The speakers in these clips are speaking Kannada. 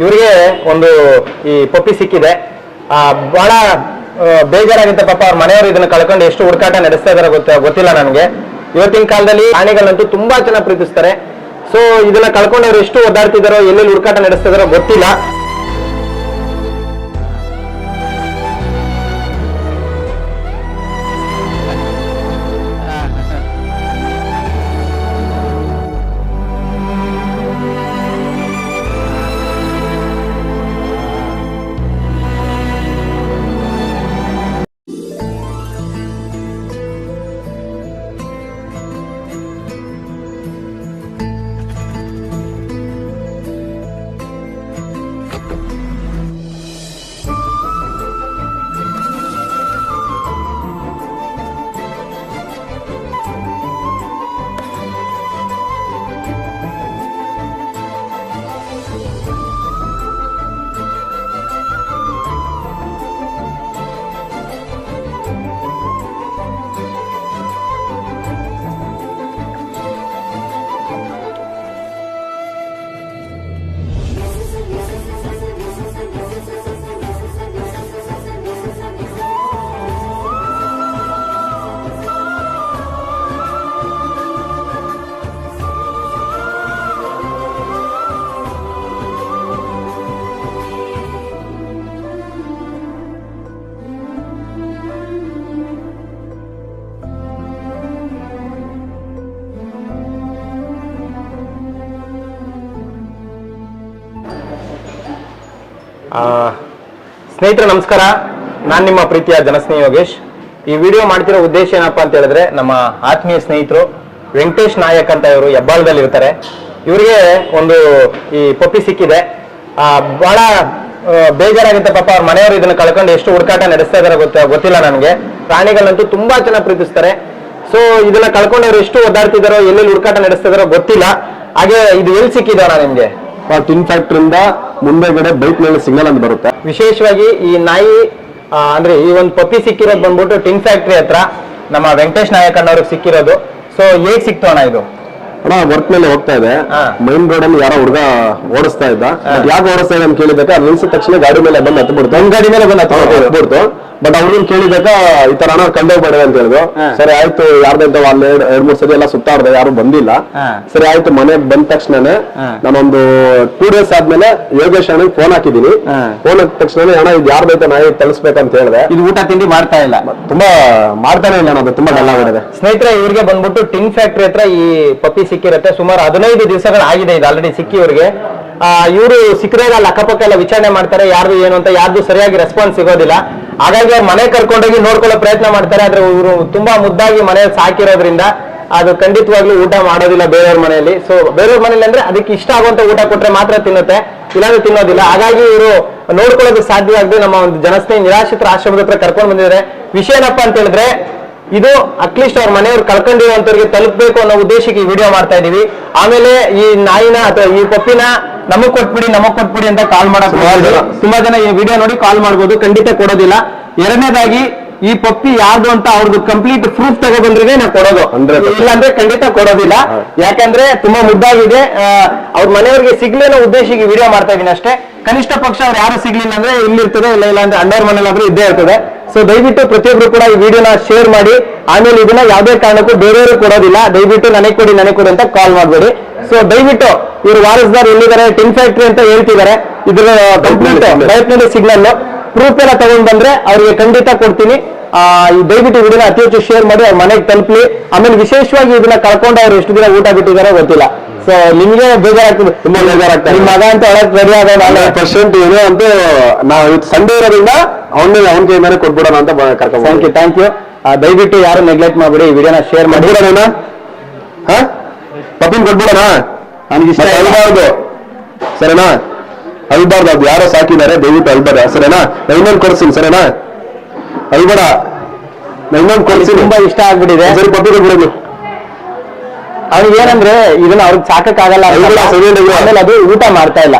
ಇವರಿಗೆ ಒಂದು ಈ ಪಪ್ಪಿ ಸಿಕ್ಕಿದೆ. ಆ, ಬಹಳ ಬೇಜಾರಾಗಿದ್ದ ಪಾಪ ಅವ್ರ ಮನೆಯವರು ಇದನ್ನ ಕಳ್ಕೊಂಡು ಎಷ್ಟು ಹುಡುಕಾಟ ನಡೆಸ್ತಾ ಇದಾರೆ ಗೊತ್ತ ಗೊತ್ತಿಲ್ಲ ನನಗೆ. ಇವತ್ತಿನ ಕಾಲದಲ್ಲಿ ಆನೆಗಳಂತೂ ತುಂಬಾ ಚೆನ್ನಾಗಿ ಪ್ರೀತಿಸ್ತಾರೆ. ಸೊ ಇದನ್ನ ಕಳ್ಕೊಂಡು ಅವ್ರು ಎಷ್ಟು ಒದ್ದಾಡ್ತಿದಾರೋ ಎಲ್ಲೆಲ್ಲಿ ಹುಡುಕಾಟ ನಡೆಸ್ತಾ ಇದಾರೋ ಗೊತ್ತಿಲ್ಲ. ಸ್ನೇಹಿತರೆ ನಮಸ್ಕಾರ. ನಾನು ನಿಮ್ಮ ಪ್ರೀತಿಯ ಜನಸ್ನೇಹಿ ಯೋಗೇಶ್. ಈ ವಿಡಿಯೋ ಮಾಡ್ತಿರೋ ಉದ್ದೇಶ ಏನಪ್ಪಾ ಅಂತ ಹೇಳಿದ್ರೆ ನಮ್ಮ ಆತ್ಮೀಯ ಸ್ನೇಹಿತರು ವೆಂಕಟೇಶ್ ನಾಯಕ್ ಅಂತ ಇವರು ಹೆಬ್ಬಾಳದಲ್ಲಿ ಇರ್ತಾರೆ. ಇವರಿಗೆ ಒಂದು ಈ ಪಪ್ಪಿ ಸಿಕ್ಕಿದೆ. ಆ, ಬಹಳ ಬೇಜಾರಾಗಿದ್ದ ಪಾಪ ಅವ್ರ ಮನೆಯವರು ಇದನ್ನ ಕಳ್ಕೊಂಡು ಎಷ್ಟು ಹುಡುಕಾಟ ನಡೆಸ್ತಾ ಇದಾರೆ ಗೊತ್ತ ಗೊತ್ತಿಲ್ಲ ನನಗೆ. ಪ್ರಾಣಿಗಳಂತೂ ತುಂಬಾ ಚೆನ್ನಾಗಿ ಪ್ರೀತಿಸ್ತಾರೆ. ಸೊ ಇದನ್ನ ಕಳ್ಕೊಂಡು ಅವ್ರು ಎಷ್ಟು ಒದ್ದಾಡ್ತಿದಾರೋ ಎಲ್ಲೆಲ್ಲಿ ಹುಡುಕಾಟ ನಡೆಸ್ತಾ ಇದಾರೋ ಗೊತ್ತಿಲ್ಲ. ಹಾಗೆ ಇದು ಎಲ್ಲಿ ಸಿಕ್ಕಿದಾರ ನಿಮ್ಗೆ? ಟಿನ್ ಫ್ಯಾಕ್ಟ್ರಿಯಿಂದ ಮುಂದೆಗಡೆ ಬೈಕ್ನಲ್ಲಿ ಸಿಗ್ನಲ್ ಅಂತ ಬರುತ್ತೆ. ವಿಶೇಷವಾಗಿ ಈ ನಾಯಿ ಆ, ಅಂದ್ರೆ ಈ ಒಂದು ಪಪ್ಪಿ ಸಿಕ್ಕಿರೋದು ಬಂದ್ಬಿಟ್ಟು ಟಿನ್ ಫ್ಯಾಕ್ಟ್ರಿ ಹತ್ರ ನಮ್ಮ ವೆಂಕಟೇಶ್ ನಾಯಕ್ ಅನ್ನೋರಿಗೆ ಸಿಕ್ಕಿರೋದು. ಸೊ ಹೇಗ್ ಸಿಕ್ತು ಅಣ್ಣ ಇದು? ಅಣ್ಣ ವರ್ಕ್ ಮೇಲೆ ಹೋಗ್ತಾ ಇದೆ. ಹಾ. ಮೈನ್ ರೋಡ್ ಅಲ್ಲಿ ಯಾರೋ ಹುಡುಗ ಓಡಿಸ್ತಾ ಇದ್ದ. ಯಾಕೆ ಓಡಿಸ್ತಾ ಇದೆ ಅಂತ ಕೇಳಿದಾಗ ಅದು ನಿಲ್ಸಿದ ತಕ್ಷಣ ಗಾಡಿ ಮೇಲೆ ಬಂದು ಹತ್ಬಿಡ್ತು. ಒಂದ್ ಗಾಡಿ ಮೇಲೆ ಬಂದು ಹತ್ಬಿಡ್ತು. ಬಟ್ ಅವ್ರನ್ನ ಕೇಳಿದಾಗ ಈ ತರ ಅಣ್ಣ ಬೇಡ ಅಂತ ಹೇಳಿದ್ರು. ಸರಿ ಆಯ್ತು ಯಾರ್ದಂತ ಒಂದ್ ಎರಡ್ ಎರಡ್ ಮೂರ್ ಸರಿ ಎಲ್ಲ ಸುತ್ತಾಡ್ದೆ ಯಾರು ಬಂದಿಲ್ಲ. ಸರಿ ಆಯ್ತು ಮನೆ ಬಂದ ತಕ್ಷಣ. ನಾನೊಂದು ಟೂ ಡೇಸ್ ಆದ್ಮೇಲೆ ಯೋಗೇಶ್ ಅಣ್ಣ ಫೋನ್ ಹಾಕಿದೀನಿ. ಫೋನ್ ಹಾಕಿದ ತಕ್ಷಣ ಅಣ್ಣ ಇದು ಯಾರ್ದೈತೆ ನಾಯಿ ತಲುಸ್ಬೇಕಂತ ಹೇಳಿದೆ. ಇದು ಊಟ ತಿಂಡಿ ಮಾಡ್ತಾ ಇಲ್ಲ. ತುಂಬಾ ಮಾಡ್ತಾನೆ ಇಲ್ಲ ನಾನು ತುಂಬಾ ಗಲ್ಲ ಮಾಡಿದೆ. ಸ್ನೇಹಿತರೆ ಇವ್ರಿಗೆ ಬಂದ್ಬಿಟ್ಟು ಟಿಂಗ್ ಫ್ಯಾಕ್ಟ್ರಿ ಹತ್ರ ಈ ಪಪ್ಪಿ ಸಿಕ್ಕಿರತ್ತೆ. ಸುಮಾರು ಹದಿನೈದು ದಿವಸಗಳಾಗಿದೆ ಇದು ಆಲ್ರೆಡಿ ಸಿಕ್ಕಿ ಇವ್ರಿಗೆ. ಇವರು ಸಿಕ್ಕರೆ ಅಲ್ಲಿ ಅಕ್ಕಪಕ್ಕ ಎಲ್ಲ ವಿಚಾರಣೆ ಮಾಡ್ತಾರೆ, ಯಾರ್ದು ಏನು ಅಂತ ಯಾರ್ದು ಸರಿಯಾಗಿ ರೆಸ್ಪಾನ್ಸ್ ಸಿಗೋದಿಲ್ಲ. ಹಾಗಾಗಿ ಅವ್ರು ಮನೆ ಕರ್ಕೊಂಡೋಗಿ ನೋಡ್ಕೊಳ್ಳೋ ಪ್ರಯತ್ನ ಮಾಡ್ತಾರೆ, ಆದ್ರೆ ಇವರು ತುಂಬಾ ಮುದ್ದಾಗಿ ಮನೆಯಲ್ಲಿ ಸಾಕಿರೋದ್ರಿಂದ ಅದು ಖಂಡಿತವಾಗ್ಲೂ ಊಟ ಮಾಡೋದಿಲ್ಲ ಬೇರೆಯವ್ರ ಮನೆಯಲ್ಲಿ. ಸೊ ಬೇರೆಯವ್ರ ಮನೇಲಿ ಅಂದ್ರೆ ಅದಕ್ಕೆ ಇಷ್ಟ ಆಗುವಂತ ಊಟ ಕೊಟ್ರೆ ಮಾತ್ರ ತಿನ್ನುತ್ತೆ, ಇಲ್ಲಾಂದ್ರೆ ತಿನ್ನೋದಿಲ್ಲ. ಹಾಗಾಗಿ ಇವರು ನೋಡ್ಕೊಳ್ಳೋದಕ್ಕೆ ಸಾಧ್ಯವಾಗದೆ ನಮ್ಮ ಒಂದು ಜನಸ್ನೇಹಿ ನಿರಾಶ್ರಿತರ ಆಶ್ರಮದ ಹತ್ರ ಕರ್ಕೊಂಡು ಬಂದಿದ್ದಾರೆ. ವಿಷಯ ಏನಪ್ಪಾ ಅಂತ ಹೇಳಿದ್ರೆ ಇದು ಅಟ್ಲೀಸ್ಟ್ ಅವ್ರ ಮನೆಯವ್ರು ಕಳ್ಕೊಂಡಿರುವಂತವ್ರಿಗೆ ತಲುಪಬೇಕು ಅನ್ನೋ ಉದ್ದೇಶಕ್ಕೆ ಈ ವಿಡಿಯೋ ಮಾಡ್ತಾ ಇದೀವಿ. ಆಮೇಲೆ ಈ ನಾಯಿನ ಅಥವಾ ಈ ಪಪ್ಪಿನ ನಮಗ್ ಕೊಟ್ಬಿಡಿ ನಮಗ್ ಕೊಟ್ಬಿಡಿ ಅಂತ ಕಾಲ್ ಮಾಡಕ್. ತುಂಬಾ ಜನ ಈ ವಿಡಿಯೋ ನೋಡಿ ಕಾಲ್ ಮಾಡ್ಬೋದು ಖಂಡಿತ ಕೊಡೋದಿಲ್ಲ. ಎರಡನೇದಾಗಿ ಈ ಪಪ್ಪಿ ಯಾರ್ದು ಅಂತ ಅವ್ರದ್ದು ಕಂಪ್ಲೀಟ್ ಪ್ರೂಫ್ ತಗೊಬಂದ್ರೆ ನಾವು ಕೊಡೋದು. 100%. ಇಲ್ಲಾಂದ್ರೆ ಖಂಡಿತ ಕೊಡೋದಿಲ್ಲ. ಯಾಕಂದ್ರೆ ತುಂಬಾ ಮುದ್ದಾಗಿದೆ. ಅವ್ರ ಮನೆಯವ್ರಿಗೆ ಸಿಗ್ಲೇನೋ ಉದ್ದೇಶಕ್ಕೆ ವಿಡಿಯೋ ಮಾಡ್ತಾ ಇದೀನಿ ಅಷ್ಟೇ. ಕನಿಷ್ಠ ಪಕ್ಷ ಅವ್ರು ಯಾರು ಸಿಗ್ಲಿಲ್ಲ ಅಂದ್ರೆ ಇಲ್ಲಿರ್ತದೆ ಇಲ್ಲ ಇಲ್ಲ ಅಂದ್ರೆ ಅಣ್ಣವ್ರ ಮನೇಲಾದ್ರೂ ಇದ್ದೇ ಇರ್ತದೆ. ಸೊ ದಯವಿಟ್ಟು ಪ್ರತಿಯೊಬ್ರು ಕೂಡ ಈ ವಿಡಿಯೋನ ಶೇರ್ ಮಾಡಿ. ಆಮೇಲೆ ಇದನ್ನ ಯಾವುದೇ ಕಾರಣಕ್ಕೂ ಬೇರೆಯವರು ಕೊಡೋದಿಲ್ಲ. ದಯವಿಟ್ಟು ನನಗೆ ಕೊಡಿ ನನಗೆ ಕೊಡಿ ಅಂತ ಕಾಲ್ ಮಾಡಬೇಡಿ. ಸೊ ದಯವಿಟ್ಟು ಇವರು ವಾರಸ್ದಾರ್ ಎಲ್ಲಿದ್ದಾರೆ? ಟಿನ್ ಫ್ಯಾಕ್ಟ್ರಿ ಅಂತ ಹೇಳ್ತಿದ್ದಾರೆ. ಇದ್ರ ಕಂಪ್ಲೀಟ್ ಬೈಕ್ನಲ್ಲಿ ಸಿಗ್ನಲ್ ಪ್ರೂಫ್ ಎಲ್ಲ ತಗೊಂಡ್ ಬಂದ್ರೆ ಅವ್ರಿಗೆ ಖಂಡಿತ ಕೊಡ್ತೀನಿ. ದಯವಿಟ್ಟು ವಿಡಿಯೋನ ಅತಿ ಹೆಚ್ಚು ಶೇರ್ ಮಾಡಿ ಅವ್ರ ಮನೆಗೆ ತಲುಪಲಿ. ಆಮೇಲೆ ವಿಶೇಷವಾಗಿ ಇದನ್ನ ಕಳ್ಕೊಂಡು ಅವ್ರು ಎಷ್ಟು ದಿನ ಊಟ ಬಿಟ್ಟಿದ್ದಾರೆ ಗೊತ್ತಿಲ್ಲ. ಸೊ ನಿಮ್ಗೆ ಬೇಜಾರಾಗ್ತದೆ. ತುಂಬಾ ಬೇಜಾರಾಗ್ತದೆ. ನಿಮ್ ಮಗ ಅಂತ ಒಳಗೆ ರೆಡಿ ಆಗೋದಲ್ಲ ಪರ್ಸೆಂಟ್ ಇದೆ ಅಂತ ನಾವು ಇವತ್ತು ಸಂಡೇ ಇರೋದ್ರಿಂದ ಅವನ ಅವನ ಮೇಲೆ ಕೊಟ್ಬಿಡೋಣ ಅಂತ ಥ್ಯಾಂಕ್ ಕರ್ಕೊಂಡು ಯು ಥ್ಯಾಂಕ್ ಯು ದಯವಿಟ್ಟು ಯಾರು ನೆಗ್ಲೆಕ್ಟ್ ಮಾಡ್ಬಿಡಿ ಈ ವಿಡಿಯೋನ ಶೇರ್ ಮಾಡಿ. ಕೊಟ್ಬಿಡೋಣ ಹಾ? ಪಪ್ಪಿನ ಕೊಟ್ಬಿಡೋಣ? ನನಗೆ ಇಷ್ಟ. ಅಲ್ಬಾರ್ದು ಸರಿನಾ? ಅಲ್ಬಾರ್ದು ಅದು. ಯಾರೋ ಸಾಕಿದ್ದಾರೆ ದಯವಿಟ್ಟು ಅಲ್ಬಾರ ಸರಿನಾ? ನಾ ಇನ್ನೊಂದು ಕೊಡ್ತೀನಿ ಸರಿನಾ? ಅಲ್ಬೇಡ ನಾ ಇನ್ನೊಂದು ಕೊಡ್ತೀನಿ ತುಂಬಾ ಇಷ್ಟ ಆಗ್ಬಿಟ್ಟಿದೆ. ಸರಿ ಪಪ್ಪಿ ಕೊಟ್ಬಿಡೋದು ಅವ್ರಿಗೆ ಏನಂದ್ರೆ ಇದನ್ನ ಅವ್ರಿಗೆ ಸಾಕಕ್ಕಾಗಲ್ಲ. ಆಮೇಲೆ ಅದು ಊಟ ಮಾಡ್ತಾ ಇಲ್ಲ.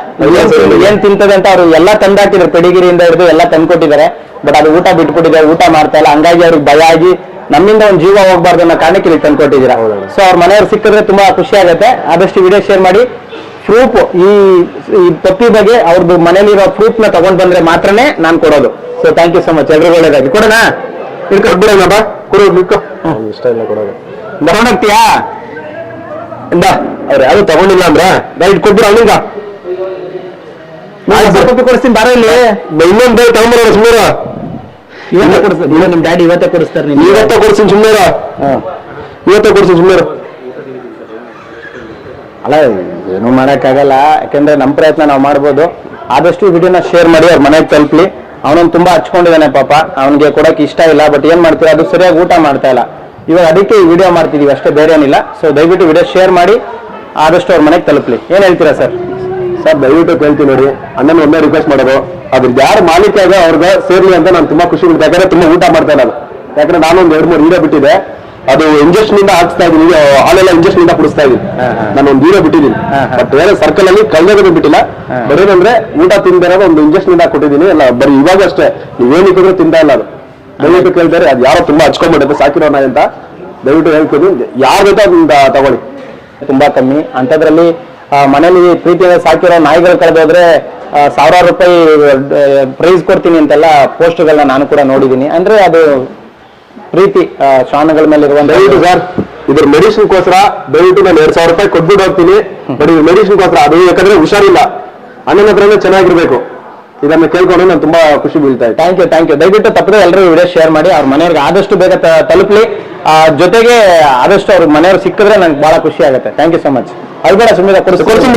ಏನ್ ತಿಂತದೆ ಅಂತ ಅವ್ರು ಎಲ್ಲ ತಂದಾಕಿದ್ರು ಪೆಡಿಗಿರಿಯಿಂದ ಹಿಡಿದು ಎಲ್ಲ ತಂದ್ಕೊಟ್ಟಿದ್ದಾರೆ. ಬಟ್ ಅದು ಊಟ ಬಿಟ್ಬಿಟ್ಟಿದೆ ಊಟ ಮಾಡ್ತಾ ಇಲ್ಲ. ಹಂಗಾಗಿ ಅವ್ರಿಗೆ ಭಯ ಆಗಿ ನಮ್ಮಿಂದ ಒಂದು ಜೀವ ಹೋಗ್ಬಾರ್ದು ಅನ್ನೋ ಕಾರಣಕ್ಕೆ ಇಲ್ಲಿ ತಂದ್ಕೊಟ್ಟಿದ್ದೀರಾ. ಸೊ ಅವ್ರ ಮನೆಯವ್ರು ಸಿಕ್ಕಿದ್ರೆ ತುಂಬಾ ಖುಷಿ ಆಗುತ್ತೆ. ಆದಷ್ಟು ವಿಡಿಯೋ ಶೇರ್ ಮಾಡಿ. ಪ್ರೂಫ್ ಈ ಈ ಪಪ್ಪಿ ಬಗ್ಗೆ ಅವ್ರದ್ದು ಮನೇಲಿರೋ ಪ್ರೂಫ್ನ ತಗೊಂಡ್ ಬಂದ್ರೆ ಮಾತ್ರನೇ ನಾನು ಕೊಡೋದು. So thank you so much ಎಲ್ರಿಗೂ ಒಳ್ಳೇದಾಗಿ ಕೊಡೋಣ? ಬಾ ಕೊಡು ನಿಕ್ಕೋ ಇಷ್ಟ ಇಲ್ಲ ಕೊಡೋದು. ತಗೊಂಡೋಗ್ತೀಯಾ ಇಂದ. ಅವ್ರು ಯಾರು ತಗೊಂಡಿಲ್ಲ ಅಂದ್ರೆ ನಾ ಇಟ್ಕೊಟ್ಬಿಡು ಅವನಿಂಗ ಕೊಡಿಸ್ತೀನಿ ಬಾರ ಇಲ್ಲಿ. ಇನ್ನೊಂದು ಬೇರೆ ತಗೊಂಬರೋಣ ಸುಮ್ಮನೆ ಇವತ್ತೇ ಕೊಡಿಸ್ತಾರೆ ಇವಾಗ ನಿಮ್ ಡ್ಯಾಡಿ ಇವತ್ತೇ ಕೊಡಿಸ್ತಾರೆ ನೀವು ಇವತ್ತ ಕೊಡಿಸ್ತೀನಿ ಸುಮ್ಮನೆ ಇವತ್ತೆ ಕೊಡಿಸ್ತೀನಿ ಸುಮ್ಮನೆ ಅಲ್ಲ ಏನು ಮಾಡೋಕ್ಕಾಗಲ್ಲ. ಯಾಕಂದ್ರೆ ನಮ್ಮ ಪ್ರಯತ್ನ ನಾವು ಮಾಡ್ಬೋದು. ಆದಷ್ಟು ವಿಡಿಯೋನ ಶೇರ್ ಮಾಡಿ ಅವ್ರ ಮನೆಗೆ ತಲುಪಲಿ. ಅವನೊಂದು ತುಂಬಾ ಹಚ್ಕೊಂಡಿದ್ದಾನೆ ಪಾಪ. ಅವನಿಗೆ ಕೊಡಕ್ಕೆ ಇಷ್ಟ ಇಲ್ಲ ಬಟ್ ಏನ್ ಮಾಡ್ತೀರಾ ಅದು ಸರಿಯಾಗಿ ಊಟ ಮಾಡ್ತಾ ಇಲ್ಲ. ಇವಾಗ ಅದಕ್ಕೆ ಈ ವಿಡಿಯೋ ಮಾಡ್ತಿದೀವಿ ಅಷ್ಟೇ ಬೇರೆ ಏನಿಲ್ಲ. ಸೊ ದಯವಿಟ್ಟು ವಿಡಿಯೋ ಶೇರ್ ಮಾಡಿ ಆದಷ್ಟು ಅವ್ರ ಮನೆಗೆ ತಲುಪಲಿ. ಏನ್ ಹೇಳ್ತೀರಾ ಸರ್? ಸರ್ ದಯವಿಟ್ಟು ಕೇಳ್ತೀನಿ ನೋಡಿ. ಅಣ್ಣನ ಒಂದೇ ರಿಕ್ವೆಸ್ಟ್ ಮಾಡೋದು. ಅದ್ರ ಯಾರು ಮಾಲೀಕ ಇದೆ ಅವ್ರಿಗೆ ಸೇರ್ಲಿ ಅಂತ ನಾನು ತುಂಬಾ ಖುಷಿ ಬಿಡ್ತೆ ಯಾಕಂದ್ರೆ ತುಂಬಾ ಊಟ ಮಾಡ್ತಾ ನಾನು ಯಾಕಂದ್ರೆ ನಾನು ಒಂದ್ ಎರಡು ಮೂರು ಹೀರೋ ಬಿಟ್ಟಿದೆ. ಅದು ಇಂಜೆಕ್ಷನ್ ಇಂದ ಹಾಕ್ಸ್ತಾ ಇದೀನಿ ಹಾಲೆಲ್ಲ ಇಂಜೆಕ್ಷನ್ ಇಂದ ಕುಡಿಸ್ತಾ ಇದೀನಿ. ನಾನು ಒಂದು ಹೀರೋ ಬಿಟ್ಟಿದ್ದೀನಿ. ಬಟ್ ಬೇರೆ ಸರ್ಕಲ್ ಅಲ್ಲಿ ಕಳ್ದೋಗೋದು ಬಿಟ್ಟಿಲ್ಲ. ಬರೋದಂದ್ರೆ ಊಟ ತಿಂದಿರೋದು ಒಂದು ಇಂಜೆಕ್ಷನ್ ಇಂದ ಕೊಟ್ಟಿದ್ದೀನಿ. ಅಲ್ಲ ಬರೀ ಇವಾಗ ಅಷ್ಟೇ. ನೀವೇನಿಕ್ಕಿದ್ರು ತಿಂತಾ ಇಲ್ಲ ಅದು. ದಯವಿಟ್ಟು ಕೇಳ್ತಾರೆ ಅದು ಯಾರೋ ತುಂಬಾ ಹಚ್ಕೊಂಡ್ಬಿಡುತ್ತೆ ಸಾಕಿರೋ ನಾಯಿ ಅಂತ ದಯವಿಟ್ಟು ಹೇಳ್ತೀನಿ. ಯಾರ ಜೊತೆ ಅದನ್ನ ತಗೊಳ್ಳಿ. ತುಂಬಾ ಕಮ್ಮಿ. ಅಂಥದ್ರಲ್ಲಿ ಮನೇಲಿ ಪ್ರೀತಿಯಿಂದ ಸಾಕಿರೋ ನಾಯಿಗಳು ಕಳೆದೋದ್ರೆ ಸಾವಿರಾರು ರೂಪಾಯಿ ಪ್ರೈಸ್ ಕೊಡ್ತೀನಿ ಅಂತೆಲ್ಲ ಪೋಸ್ಟ್ಗಳನ್ನ ನಾನು ಕೂಡ ನೋಡಿದ್ದೀನಿ. ಅಂದ್ರೆ ಅದು ಪ್ರೀತಿ ಶ್ವಾನಗಳ ಮೇಲೆ ಇರುವ ದಯವಿಟ್ಟು ಸರ್ ಇದ್ರ ಮೆಡಿಸಿನ್ಗೋಸ್ಕರ ದಯವಿಟ್ಟು ನಾನು ಎರಡ್ ಸಾವಿರ ರೂಪಾಯಿ ಕೊಟ್ಬಿಟ್ಟು ಹೋಗ್ತೀನಿ. ಬಟ್ ಇದು ಮೆಡಿಸಿನ್ಗೋಸ್ಕರ ಅದು ಯಾಕಂದ್ರೆ ಹುಷಾರಿಲ್ಲ. ಅಣ್ಣನ ಹತ್ರನೇ ಚೆನ್ನಾಗಿರ್ಬೇಕು. ಇದನ್ನ ಕೇಳ್ಕೊಂಡು ನಾನು ತುಂಬಾ ಖುಷಿ ಬೀಳ್ತಾ ಇದೆ ಥ್ಯಾಂಕ್ ಯು ಥ್ಯಾಂಕ್ ಯು ದಯವಿಟ್ಟು ತಪ್ಪದೆ ಎಲ್ಲರೂ ವಿಡಿಯೋ ಶೇರ್ ಮಾಡಿ ಅವ್ರ ಮನೆಯವ್ರಿಗೆ ಆದಷ್ಟು ಬೇಗ ತಲುಪಲಿ. ಆ, ಜೊತೆಗೆ ಆದಷ್ಟು ಅವ್ರ ಮನೆಯವ್ರು ಸಿಕ್ಕಿದ್ರೆ ನನಗೆ ಬಹಳ ಖುಷಿ ಆಗುತ್ತೆ. ಥ್ಯಾಂಕ್ ಯು ಸೊ ಮಚ್ ಅಲ್ಬೇಡ ಸುಮ್ಮನೆ ಕೊಡಿಸ್ ಕೊಡ್ತೀನಿ